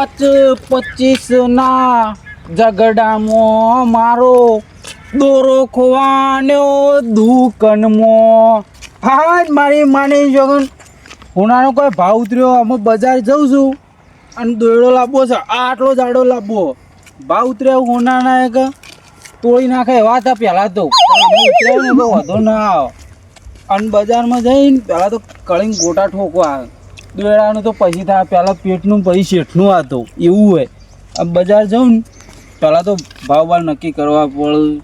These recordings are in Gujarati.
પોચ, પચીસ ના ઝઘડામાં મારો. દોરો ખોવાન્યો દુકાનમાં. હા મારી માની જગન હુનાનો કોઈ ભાવ ઉતર્યો, અમે બજાર જઉં છું. અને દોરડો લાવવો છે, આટલો જાડો લાવવો ભાવ ઉતર્યો હુનાના એક. તોડી નાખે એવા હતા પહેલાં તો. તો વધુ ના આવે. અને બજારમાં જઈને પહેલાં તો કળીને ગોટા ઠોકવા આવે. દોયડાનું તો પછી થાય. પહેલાં પેટનું પછી શેઠનું હતું એવું હોય. આ બજાર જાઉં ને પહેલાં તો ભાવ ભાવ નક્કી કરવા પડે.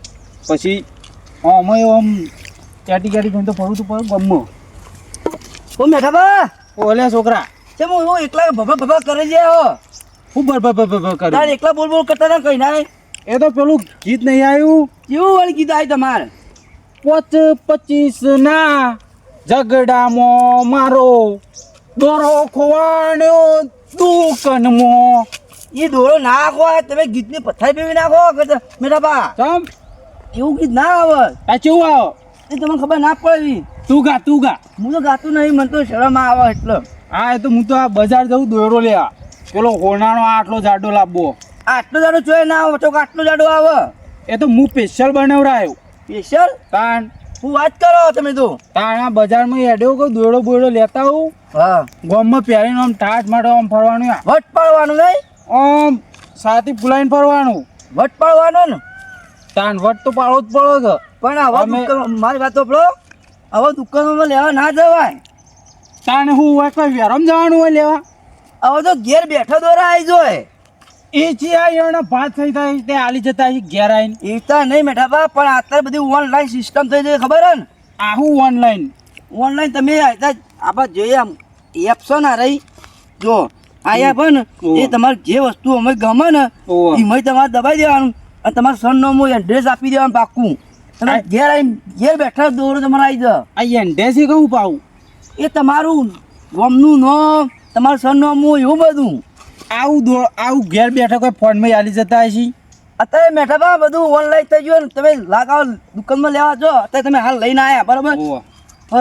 પછી આમ આમ કેટી કેટી કરીને તો ફરું તો પડે ગમો. ઓ મેઠા બા ઓલે છોકરા. કેમ હું એકલા ભભા ભભા કરે છે હો? હું ભર ભભા બર કરે. તાર એકલા બોલ બોલ કરતા ના કઈ ના એ તો પેલું ગીત નહીં આવ્યું. કેવું વાળી ગીત આય તમારે? પોચ પચીસ ના ઝઘડામાં મારો દોરો ખોવાણ્યો દુકાનમાં. એ દોરો નાખો આ તમે ગીતની પથારી પેવી નાખો મેઠા બા. ચમ? એવું ગીત ના આવે. આ આવો? એ તમને ખબર ના પડે તું ગા તું ગા. હું તો ગાતું નહીં મને તો શરમ આવે એટલે. હા એ તો હું તો આ બજાર જવું દોરો લેવા પેલો હોનાનો આટલો જાડો લાવવો આટલો જાડો જોયે ના આવે તો આટલો જાડો આવે. એ તો હું સ્પેશિયલ બનાવડાયો. સ્પેશિયલ તાણ. હું વાત કરો તમે તો. તાણ આ બજારમાં એડ્યો કે દોડો બોડો લેતા હોઉં હા. ગોમમાં પહેરીને આમ ટાટ માટે આમ ફરવાનું આ. વટ પાડવાનું નહીં? આમ સાથી ફૂલાઈને ફરવાનું. વટ પાડવાનું ને? તાન વટ તો પાડવો જ પડો છે. પણ આવા મારી વાત સાંભળો. આવા દુકાનોમાં લેવા ના જવાય. તાને હું હોય કોઈ વેરમ જવાનું હોય લેવા? હવે તો ઘેર બેઠા દોરા આવી જોય. એ છે આ એના ભાત થઈ થાય તે આલી જતા ઘેર આવીને એ તો નહીં મેઠા બા પણ અત્યારે બધી ઓનલાઈન સિસ્ટમ થઈ ગઈ ખબર હે ને? હું ઓનલાઈન ઓનલાઈન તમે આપણે જોઈએ આમ. એપ છે ને રહી જો આયા હે ઓહો. એ તમારે જે વસ્તુ અમે ગમે ને એ એમાં તમારે દબાઈ દેવાનું અને તમારા સરનામું એડ્રેસ આપી દેવાનું પાક્કું. તમે ઘેર આવીને ઘેર બેઠા દોરો તમારે આવી જાય આ એન્ડેસી કહું પાવું એ તમારું ગમનું નામ તમારું સરનામું એવું બધું. આવું દો આવું ઘેર બેઠા કોઈ ફોનમાં ચાલી જતા હશે? અત્યારે મેઠા બા બધું ઓનલાઈન થઈ ગયું તમે લાગાવ દુકાનમાં લેવા જો અત્યારે તમે હાલ લઈને આવ્યા બરાબર?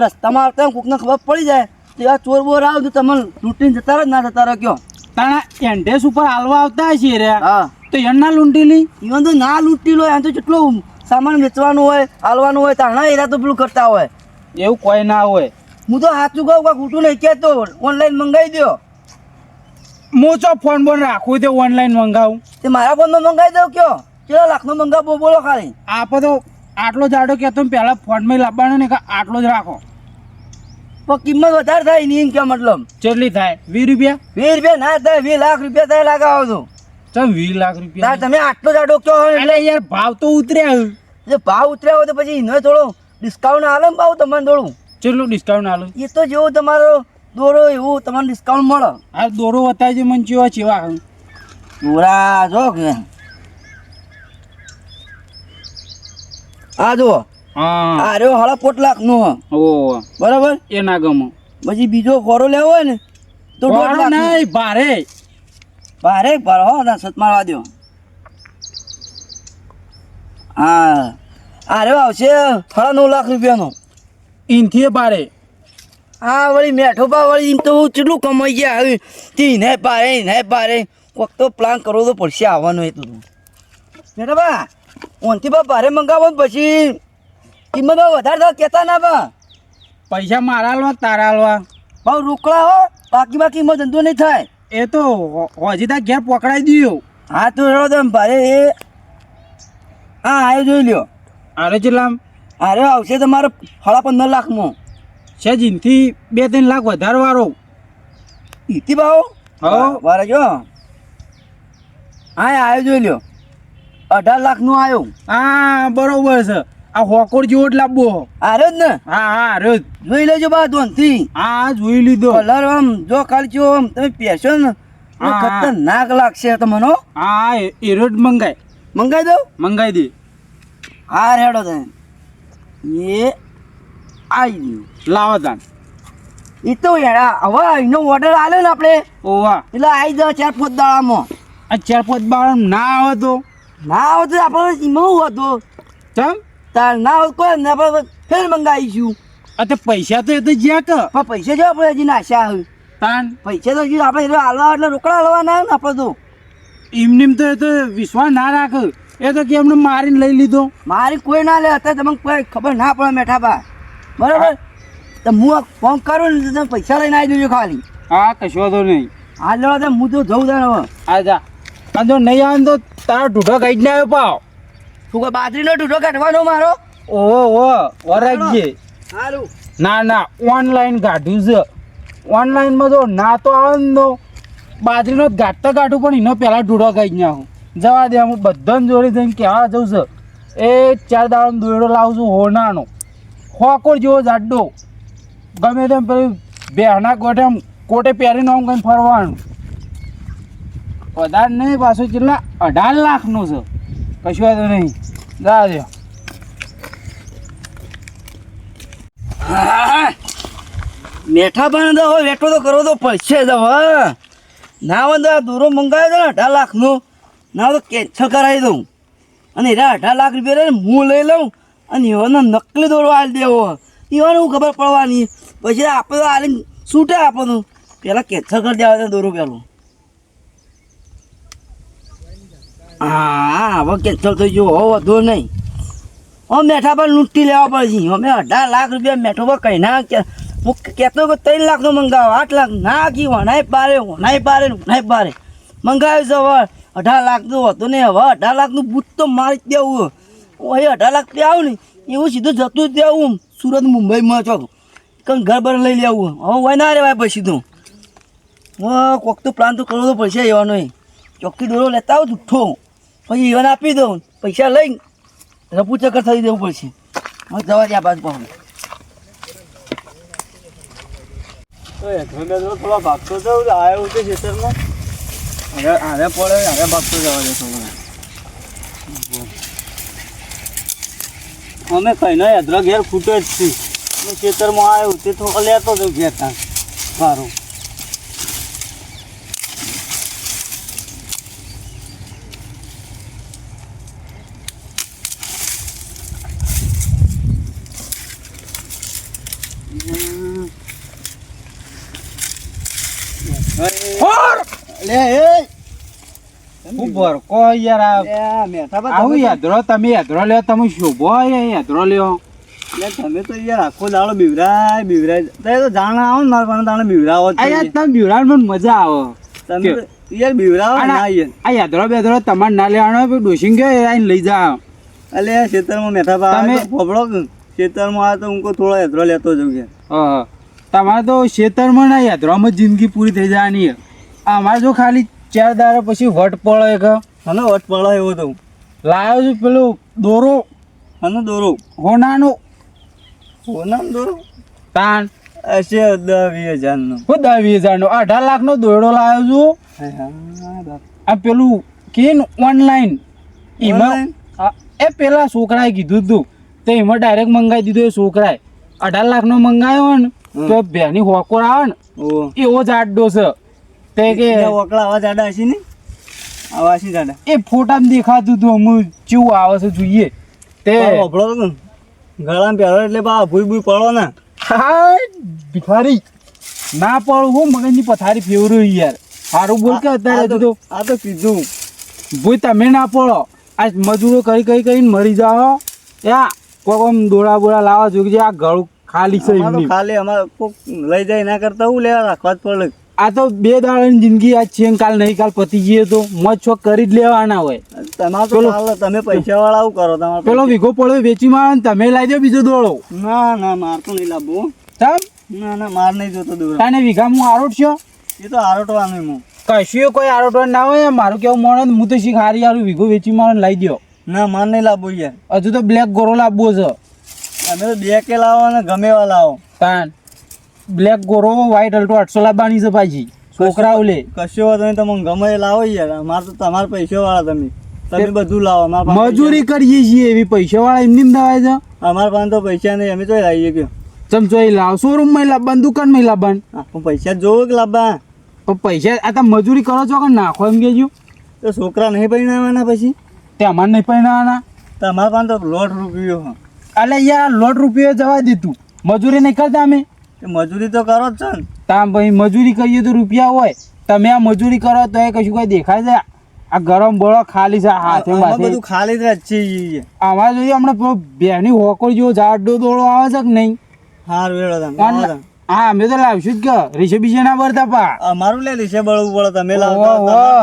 રસ્તામાં આવતા કોકને ખબર પડી જાય. આ ચોર બોર આવ તો તમે લૂંટીને જતા રહો ના જતા રહો કયો? તાણા એન્ડેસ ઉપર હાલવા આવતા છે રે. હા. તો એના લૂંટી લી? ઈવન તો ના લૂંટી લો એમ તો જેટલું સામાન વેચવાનું હોય હાલવાનું હોય તાણા એરા તો પેલું કરતા હોય. એવું કોઈ ના હોય. હું તો સાચું કહું કાંઈ ખોટું નહીં કહેતો ઓનલાઈન મંગાવી દો હું ચો ફોન બોન રાખું તે ઓનલાઈન મંગાવું? તે મારા ફોનમાં મંગાવી દો કયો? કેટલા લાખનો મંગાવો બોલો ખાલી. આપો તો આટલો જાડો કહેતો ને પહેલાં ફોનમાં લાવવાનો ને કે આટલો જ રાખો. પણ કિંમત વધારે થાય નહીં કે મતલબ. કેટલી થાય? વીસ રૂપિયા? વીસ રૂપિયા ના થાય વીસ લાખ રૂપિયા થાય લાગાવો છો ચમ વીસ લાખ રૂપિયા? તમે આટલો જાડો કયો હોય એટલે યાર ભાવ તો ઉતર્યા જે ભાવ ઉતર્યા હોય તો પછી એનો થોડો ડિસ્કાઉન્ટ આલે ને ભાવ તમને થોડું. કેટલું ડિસ્કાઉન્ટ આલું? એ તો જેવો તમારો દોરો એવું તમને ડિસ્કાઉન્ટ મળે. આ દોરો બતાવજે મને જેવા ચેવા દોરા જો કે. આ જો હા. હાળા પોટ લાખ નો ઓ બરાબર? એ ના ગમો પછી બીજો ખોરો લેવો હોય ને તો દોઢ લાખ નહીં ભારે. ભારે? ભારે હો ના સત મારવા દો હા. આરે આવશે સાડા નવ લાખ રૂપિયાનો. ઇનથી ભારે. હા વળી મેઠો પા વળી એમ તો કેટલું કમાઈ ગયા? આવી તે ને પારે ને પારે કોક તો પ્લાન કરવો તો પડશે આવવાનો એ તો. મેઠો બા ઓનથી બા ભારે મંગાવો પછી કિંમત વધારે તો કહેતા ના પણ. પૈસા મારા હાલવા તારા હાલવા? ભાવ રોકડા હો બાકી બાકી એમાં ધંધો નહીં થાય. એ તો હજી તા ઘેર પકડાઈ દીયો. હા તો રો તમે ભારે એ. હા આ જોઈ લ્યો. અરે ચેલા અરે આવશે તમારે હળા પંદર લાખમાં. છે જીનથી બે ત્રણ લાખ વધારે વાળો ઈતી ભાવ? હો. વારે જો. હા આવ્યો જોઈ લ્યો. અઢાર લાખનું આવ્યો હા બરોબર છે. આ હોકોર જેવો જ લાવવો જ ને? હા હા અરે જોઈ લેજો બા ધોનથી. હા જોઈ લીધો. કલર આમ જો જો આમ તમે પહેરશો ને હા. ખતરનાક લાગશે તમને હા. એ રોજ મંગાય. મંગાઈ દો મંગાઈ દે. હા રેડો તને એ આવી ગયું. લાવો તાન એ તો યાર હવે એનો ઓર્ડર આલ્યો ને આપણે. ઓવા એટલે આવી જાવ ચાર પાંચ દાડામાં. આ ચાર પાંચ બાર ના આવે તો ના આવે તો આપણે એમાં હતું? ચમ? તાર ના હોય કોઈ ને આપણે ફેર મંગાવીશું. આ તે પૈસા તો એ તો જ્યાં કે પણ પૈસા જો આપણે હજી નાશ્યા આવે તાન. પૈસા તો હજી આપણે હાલવા એટલે રોકડા હાલવાના ને આપણે તો. એમની તો એ તો વિશ્વાસ ના રાખ. એ તો કે એમને મારીને લઈ લીધો. મારી કોઈ ના લે અત્યારે તમને કોઈ ખબર ના પડે મેઠા બા. બરાબર? તો હું ફોન કરું ને તમે પૈસા લઈને આવી દેજો ખાલી. હા કશો તો નહીં. હાલ લેવા તો હું તો જઉં તારે હવે. હા જા. અને જો નહીં આવે તો તારો ઢૂઢો ના આવ્યો પાવ. તું કોઈ બાજરીનો ટૂટો કાઢવાનો મારો? ઓહો વરાગજે સારું ના ના ઓનલાઈન કાઢ્યું છે. ઓનલાઈનમાં જો ના તો આવે ને બાજરીનો જ તો કાઢું પણ એનો પહેલાં ઢૂઢો કાઢી નાખું. જવા દે હું બધાને જોડે જઈને કહેવા જઉં છું. એ ચાર દાડાનો દોયડો લાવું છું હોનાનો. ખોકોર જેવો જાડો. ગમે તેમ પેલું બેહના કોટે આમ કોટે પહેરીને આમ કંઈ ફરવાનું. વધારે નહીં પાછું કેટલા અઢાર લાખનું છે. કશું વાંધો નહીં. દે મેઠા પણ તો વેઠો તો કરવો તો પડશે જ ના તો આ દૂરો મંગાવ્યો હતો ને અઢાર લાખનો. ના તો કેન્સલ કરાવી દઉં. અને એના અઢાર લાખ રૂપિયા હું લઈ લઉં અને એવાનો નકલી દોરો આલી દેવો. એવાનું હું ખબર પડવાની. પછી આપણે તો આલી છૂટે આપણને પહેલાં કેન્સલ કરી દેવા દોરો પહેલું હા. હવે કેન્સલ થઈ ગયો હવે વધુ નહીં. અમે મેઠા પર લૂંટી લેવા પડશે. અમે અઢાર લાખ રૂપિયા મેઠો પર કઈ ના હું કહેતો કે ત્રણ લાખનો મંગાવો, આઠ લાખ ના. કી વણાય પારે વણાય પારે વણાય પારે. મંગાવ્યું છે હવે. અઢાર લાખનું હતું ને હવે અઢાર લાખનું બૂટ તો મારી જ દેવું અહીં અઢાર લાખ રૂપિયા આવું ને, એવું સીધું જતું જ દેવું. સુરત, મુંબઈમાં ચોક કંઈ ઘર બર લઈ લેવું. હવે હોય ના રહેવાય પછી તો. કોક તો પ્લાન તો કરવો તો પડશે એવાનો ચોખ્ખી દોરો લેતા આવું જુઠ્ઠો. પછી એવાને આપી દઉં, પૈસા લઈને રપુ ચક્કર થઈ દેવું પડશે. હું જવા આ બાજુ પાછું. થોડા ભાગતો જાઉં આવ્યો છે ખેતરમાં હવે આરે પડે, આરે ભાગતો જવા દે થોડો. અમે કહીને હેદરા ઘેર ખૂટે જ છે હું ખેતરમાં આવ્યું તે થોડો લેતો હતો ઘેર ત્યાં. સારું. લે એ. ઉપર કો યાર આ? આવું યાદરો તમે યાદરો લ્યો તમે શોભો યાદરો લ્યો? તમે તો યાર આખો દાડો બીવરાય બીવરાય. તમે તો જાણ આવો ને મારા પાસે તાણે બીવરાવો યાર તમે બીવડાવ મને મજા આવે. તમે યાર બીવરાવો ના યાર. આ યાદરો બેદરો તમારે ના લેવાનો ડોસીને ગયો આઈને લઈ જાઓ અલે ખેતરમાં મેઠા પા તમે- ફોફડો ખેતરમાં આ તો હું થોડો યાદરો લેતો જઉં યાર તમારે તો ખેતરમાં ના યાદરોમાં જિંદગી પૂરી થઈ જવાની છે. અમારે જો ખાલી ચાર દાડા પછી વટ પડે કે? અને વટ પડે એવો તો લાવ્યો છું પેલું દોરો. હનો દોરો. હોનાનો. હોનાનો દોરો? તાન હશે દસ વીસ હજારનો. હું દસ વીસ હજારનો. અઢાર લાખનો દોરડો લાવ્યો છું. આ પેલું કે ઓનલાઈન. એમાં એ પેલા છોકરાએ કીધું તું. તો એમાં ડાયરેક્ટ મંગાવી દીધું એ છોકરાએ. અઢાર લાખનો મંગાવ્યો ને તો બેની હોકોર આવે ને. એવો જ આડડો છે. તે કે ઓકળા આવા જાડા હશે ને? આવા હશે જાડા એ ફોટામાં દેખાતું હતું અમુક કેવું આવે છે જોઈએ. તે ફોફડો તો ગળામાં પહેરો એટલે બા ભૂઈ ભૂઈ પડો ને. હા ભિખારી. ના પડું હું મગજની પથારી ફેવરું યાર. સારું બોલ કે અત્યારે તો- આ તો કીધું. ભૂઈ તમે ના પડો. આ મજૂરો કરી કરી કરીને મરી જાઓ. યા કોક આમ દોડા બોડા લાવવા જોઈએ આ ગળું ખાલી છે ખાલી અમારે કોક લઈ જાય ના કરતા હું લેવા રાખવા જ પડે. આ તો બે દાડાની જિંદગી આ છે કાલ નહીં કાલ પતી જઈએ તો મોજ છોક કરી જ લેવાના હોય. તમારે તો તમે પૈસા વાળા આવું કરો તમારે પેલો વીઘો પડ્યો વેચી મારો ને તમે લાવી દો બીજો દોડો. ના ના માર તો નહીં લાવવું તમ ના ના માર નહીં જોતો દોડો. તને વીઘા હું આરોટ છો? એ તો આરોટવાનું હું કશું કોઈ આરોટવા ના હોય મારું કેવું મોણ હું તો શીખ હારી હારું વીઘો વેચી મારો લાવી દો ના માર નહીં લાવવું યાર. હજુ તો બ્લેક ગોરો લાવવો છે. અમે તો બે કે લાવો ને ગમે એવા લાવો. તાન. બ્લેક ગોરો વ્હાઈટ અલ્ટો આઠસો લાવવાની છે પાછી છોકરાઓ લે કશો વાંધો નહીં તમે ગમે લાવો યાર. અમારે તો તમારા પૈસા વાળા તમે તમે બધું લાવો મજૂરી કરીએ છીએ એવી પૈસા વાળા એમની એમ દવાય છે? અમારા પાસે તો પૈસા નહીં અમે તો લાવીએ કે ચમચો એ લાવ શોરૂમમાં લાવવાનું દુકાનમાં લાવવાનું? પૈસા જોવો કે લાવવા? પણ પૈસા આ તમે મજૂરી કરો છો કે નાખો એમ કેજો તો છોકરા નહીં પરિણામવાના પછી? તે અમારે નહીં પહેરવાના તમારા પાસે તો લોટ રૂપિયો અલે યાર લોટ રૂપિયો જવા દીધું મજૂરી નહીં કરતા અમે. મજૂરી તો કરો જ છો ને. તામ ભાઈ મજૂરી કરીએ તો રૂપિયા હોય. તમે આ મજૂરી કરો તો એ કશું કઈ દેખાય છે આ ગરમ બળો ખાલી છે હાથે બધું ખાલી જ છે અમારે જોઈએ હમણાં બેની હોકોર જેવો જાડો દોડો આવે છે કે નહીં? હારું વેળો તમે. હા અમે તો લાવશું જ કે રીસે બીજે ના ભરતા પા. અમારું લે લીશે બળવું પડે તમે લાવો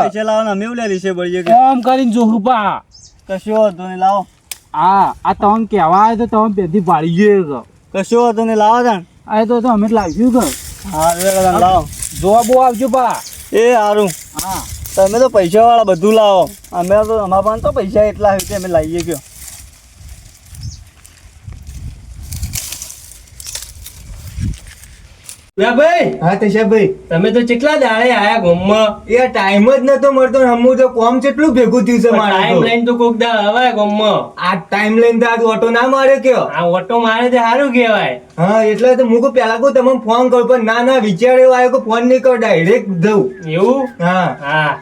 પૈસા લાવો ને અમે લે લીશે બળીએ કામ કરીને જોહું પા. કશો વાંધો નહીં લાવો. હા આ તમે કહેવા આવે તો તમે પાડી ગયો કે કશો વાંધો નહીં લાવો તાણ આ તો તો અમે લાવશું કે હાર લાવ જોવા બહુ આવજો પા એ સારું હા. તમે તો પૈસા વાળા બધું લાવો. અમે તો અમારા પાસે તો પૈસા એટલા હોય કે અમે લાવીએ કયો? ભાઈ. હા તશાભાઈ તમે તો કેટલા દાડે આયા ગોમમાં? એ ટાઈમ જ નતો મળતો હમું તો કોમ કેટલું ભેગું થયું છે મારે ટાઈમ લઈને તો કોક દાડ હવે ગોમમાં. આ ટાઈમ લઈને તો આજ ઓટો ના માર્યો કયો. આ ઓટો મારે તે સારું કહેવાય. હા એટલે તો હું પેલા કહું તમને ફોન કરો પણ ના ના વિચાર એવો આવ્યો કે ફોન નહીં કરો ડાયરેક્ટ દઉં એવું? હા. હા.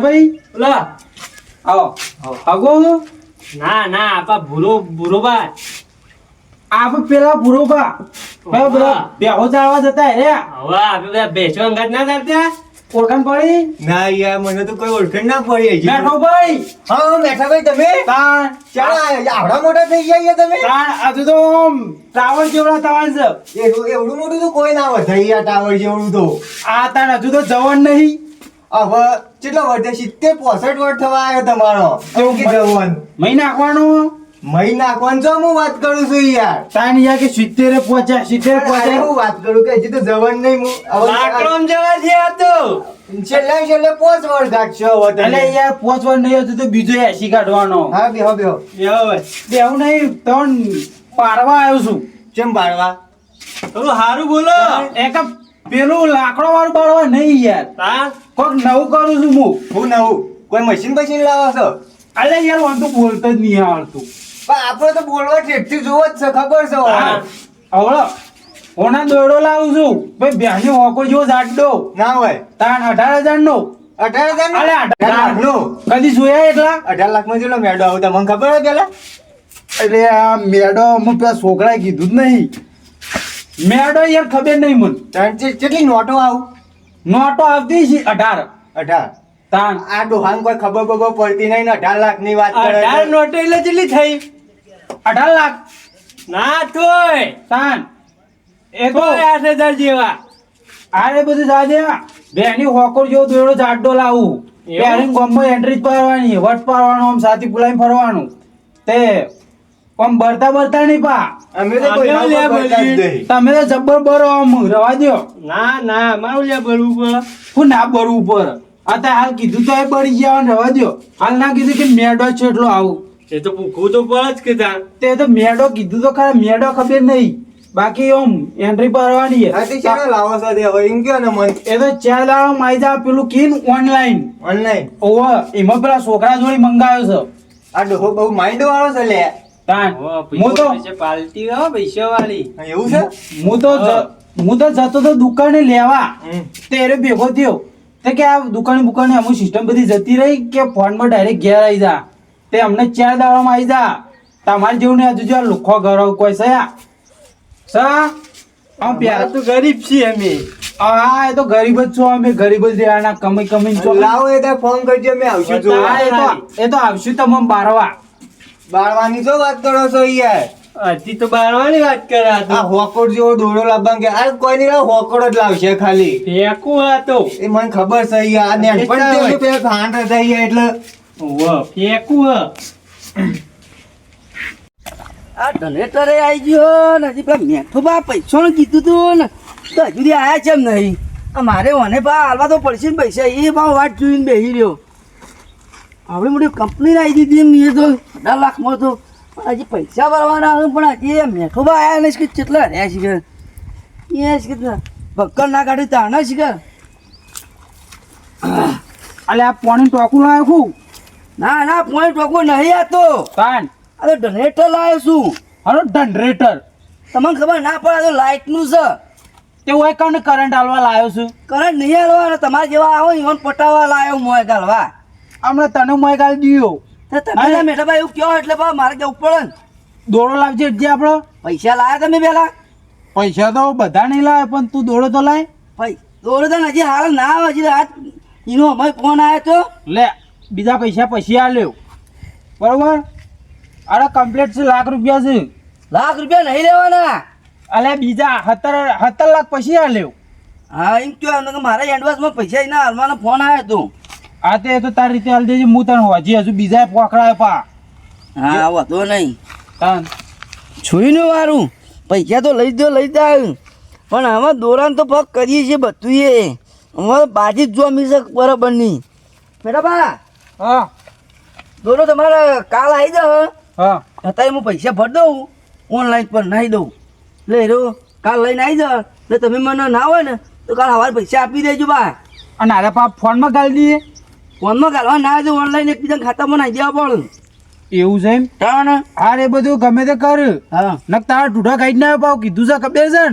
ભાઈ. લો આવો. આગો ના ના આપા ભૂરો ભૂરો બા આપણે પેલા પેલા પેલા બેહો જાવા જતા રે. હવે આપણે બધા બેસો અંગત ના ચાલતા? ઓળખાણ પડી? ના યાર મને તો કોઈ ઓળખાણ ના પડી હજી. બેઠો ભાઈ. હા બેઠા ભાઈ તમે? આવડા મોટા થઈ ગયા તમે? હજુ તો ટાવર જેવડા ટાવર છે. એવું એવડું મોટું તો કોઈ ના વધારે યાર ટાવર જેવડું તો. આ તાર હજુ તો જવાન નહીં. હવે કેટલા વર્ષ સિત્તેર પોસઠ વર્ષ થવા આવ્યો તમારો. કેવું કે જવાન? મહી નાખવાનું? મહી નાખવાનું છો? હું વાત કરું છું યાર. તાણ યાર કે સિત્તેરે પહોંચ્યા સિત્તેર અરે પહોંચ્યા. હું વાત કરું કે હજી તો જવાન નહીં હું આક્રમ જવા છે આ તો. છેલ્લે છેલ્લે પોચ વર્ષ ગાંઠશો હવે યાર પહોંચવા નહીં હતું તો બીજો એસી કાઢવાનો. હા બેહો બેહો બેવું નહીં ત્રણ પારવા આવ્યો છું. કેમ બાળવા થોડું સારું બોલો. એક પેલું લાકડો વાળું પાડવા નહીં યાર. તા કોક નવું કરું છું હું. હું નવું? કોઈ મશીન મશીન લાવો છો? અલે યાર તો બોલતો જ નહીં આવડતું આપણે તો બોલવા ઠેઠથી જોવો જ છે ખબર છે આવડો ઓના દોડો લાવું છું. ભાઈ બેહની હોકો જેવો જાડો ના હોય. તાણ અઢાર હજાર નો અઢાર હજાર નો? અલે અઢાર લાખ. લાખનો. કદી જોયા એટલા? અઢાર લાખમાં જેટલો મેડો આવતા મને ખબર હોય પેલા? એટલે આ મેડો અમુક પેલા છોકરાએ કીધું જ નહીં. મેડો યાર ખબર નહીં મને. કેટલી નોટો આવું? નોટો આવતી છે અઢાર. અઢાર. તાણ આ ડોહાન કોઈ ખબર બબર પડતી નહીં ને અઢાર લાખની વાત અઢાર નોટ એટલે કેટલી થઈ. અઢાર લાખ. ના તોય. તાણ એ તો આઠ હજાર જેવા. આરે બધું જાજે બેની હોકોર જેવો દોડો જાડો લાવું? પહેરીને ગોમમાં એન્ટ્રી જ પાડવાની વટ પાડવાનું આમ સાથી બોલાવી ફરવાનું. તે પણ બરતા બરતા નહીં પા. અમે તો કોઈ જ. તમે તો જબ્બર બરો આમ રવા દ્યો. ના ના મારું લે બળવું પડે હું ના બરવું ઉપર. અત્યારે હાલ કીધું તો એ બળી ગયા રવા દો હાલ ના કીધું કે મેડો છે એટલો આવું. એ તો ભૂખવું તો પડે જ કે તાર. તે તો મેડો કીધું તો ખરા મેડો ખબર નહીં. બાકી ઓમ એન્ટ્રી ભરવાની હતી તે ચાલો લાવો સાથે હવે એમ કયો ને મન. એ તો ચાલ લાવો માં જા પેલું કીન ઓનલાઈન ઓનલાઈન ઓવર એમાં પેલા છોકરા જોડી મંગાવ્યો છે. આ ડોહો બહુ માઇન્ડ વાળો છે લે. તાન હું તો પાલટી હો પૈસા વાળી એવું છે? હું તો હું. તો જતો તો દુકાને લેવા. તેરે ભેગો થયો. તે કે આ દુકાને બુકાને અમુક સિસ્ટમ બધી જતી રહી કે ફોનમાં ડાયરેક્ટ ઘેર આવી જા. તે અમને ચાર દાડામાં આવી જા. તમારે જેવું નહીં હજુ આ લુખો ઘર કોઈ સયા? છે આ? પ્યાર. તો ગરીબ છીએ અમે. હા એ તો ગરીબ જ છો અમે ગરીબ જ રહ્યા કમાઈ કમી છો. લાવો એ ફોન કરજો અમે આવશું જોવા. એ તો આવશું તમે બારવા. બારવાની શું વાત કરો છો યાર? હજી તો બારવાની વાત કરે આ હોકડ જેવો દોરો લાવવા કે આ કોઈ નહીં હોકડ જ લાવશે ખાલી. ફેંકું આ તો. એ મને ખબર છે યાર આ નેનપણ પેલા ફાંટ હતા એટલે. ઓ ફેંકું હ આ જનરેટરે આવી ગયો ને હજી પેલા મેઠો બા પૈસાનું કીધું તું ને. તો હજુ સુધી આયા છે એમ નહીં. મારે મને બા હાલવા તો પડશે ને પૈસા. એ ભાવ વાત જોઈને બેસી રહ્યો. આવડી મોટી કંપની આવી દીધી એમ એ તો અઢાર લાખમાં તો હજી પૈસા ભરવાના આવે પણ હજી એ મેઠો આવ્યા આયા ને કે કેટલા રહ્યા છે કે? એ છે કે ભક્કર ના કાઢી તાના છે કે અલે આ પાણી ટોકું લાવ્યો છું. ના ના પોઈન્ટ ટોકું નહીં આતો. કાન આ તો જનરેટર લાવ્યો છું. હલો જનરેટર તમને ખબર ના પડે તો લાઇટનું છે. તે હોય કણ કરંટ હાલવા લાવ્યો છું. કરંટ નહીં હાલવાનો તમારે જેવા આવો ઈવન પટાવા લાવ્યો મોય ગાલવા. હમણાં તને મોય ગાલ દીયો. તમે મેઠાભાઈ એવું કહો એટલે મારે કેવું પડે ને. દોડો લાવજે એટલે આપણો. પૈસા લાયા તમે પેલા? પૈસા તો બધા નહીં લાવે પણ તું દોડો તો લાય. ભાઈ દોડો તો હજી હાલ ના આવે હજી આ એનો અમારે ફોન આવ્યો તો. લે બીજા પૈસા પછી આ લ્યો. બરોબર? અરે કમ્પ્લીટ છે લાખ રૂપિયા છે. લાખ રૂપિયા નહીં લેવાના. અલે બીજા સત્તર સત્તર લાખ પછી આ હા એમ કહો એમને કે મારા એડવાન્સમાં પૈસા એના હાલવાનો ફોન આવ્યો તો. આ તે તો તારી રીતે હાલ દેજે હું તને હોજી હજુ બીજા પોખડાય પા હા વાંધો નહીં. તન. છોઈ ને વારું? પૈસા તો લઈ દો લઈ જાવ પણ આમાં દોરાન તો પગ કરીએ છીએ બધું એ અમારે બાજી જ જોવા મળશે બરાબર નહીં બા હા. દોરો તમારે કાલ આવી જાવ હા. અત્યારે હું પૈસા ભરી દઉં ઓનલાઈન પર નાહી દઉં. લે રો કાલ લઈને આવી જાવ એટલે તમે મને ના હોય ને તો કાલ સવારે પૈસા આપી દેજો બા. અને આરે પા ફોનમાં ગાળી દઈએ. ફોનમાં કાઢવા ના જો ઓનલાઈન એકબીજા ખાતામાં નાખી દેવા પડે. એવું છે એમ? તાણ એ બધું ગમે તે કર. હા. નક તારા ઢૂઢા કાઢી ના પાવ. કીધું છે ખબર છે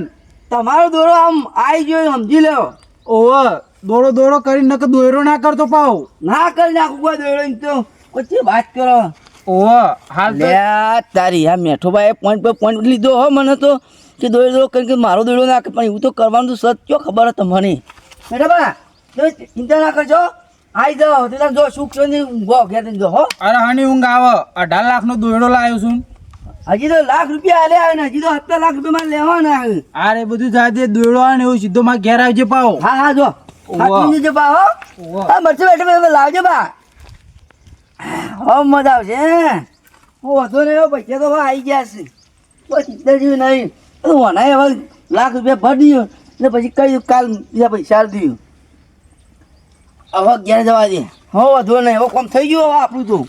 તમારો દોરો આમ આવી ગયો સમજી લ્યો. ઓવે દોરો દોરો કરી નક દોરો ના કરતો પાવ. ના કરી નાખું કોઈ એમ તો. પછી વાત કરો. ઓવ હાલ લે તારી આ મેઠો ભાઈ પોઈન્ટ પર પોઈન્ટ લીધો હો મને તો. કે દોડો દોરો કરીને મારો દોડો ના પણ એવું તો કરવાનું તો સચ કયો ખબર તમને. મેઠા બા ચિંતા ના કરજો. આવી જાઓ તો તમે જો સુખ છો ને ઊંઘો ઘેર જઈને જો હો. અરે હાની ઊંઘ આવો. અઢાર લાખ નો દોયડો લાવ્યો છું. હજી તો લાખ રૂપિયા આલે આવે ને હજી તો સત્તર લાખ રૂપિયા મારે લેવાના આવે અરે બધું સાથે દોયડો આવે ને એવું સીધો માં ઘેર આવજે પાવો હા હા જો. હાથી જજો પાવો હા. મરચું બેઠે બેઠે લાવજો બા. હો મજા આવશે હું. વધુ નહીં પૈસા તો આવી ગયા છે. કોઈ ચિંતા જેવી નહીં. વનાય હવે લાખ રૂપિયા ભરી દઉં ને પછી કહી કાલ બીજા પૈસા આપી દઉં હવે ઘેર જવા દે. હો વધુ નહીં. હવે કોમ થઈ ગયું હવે આપણું તો.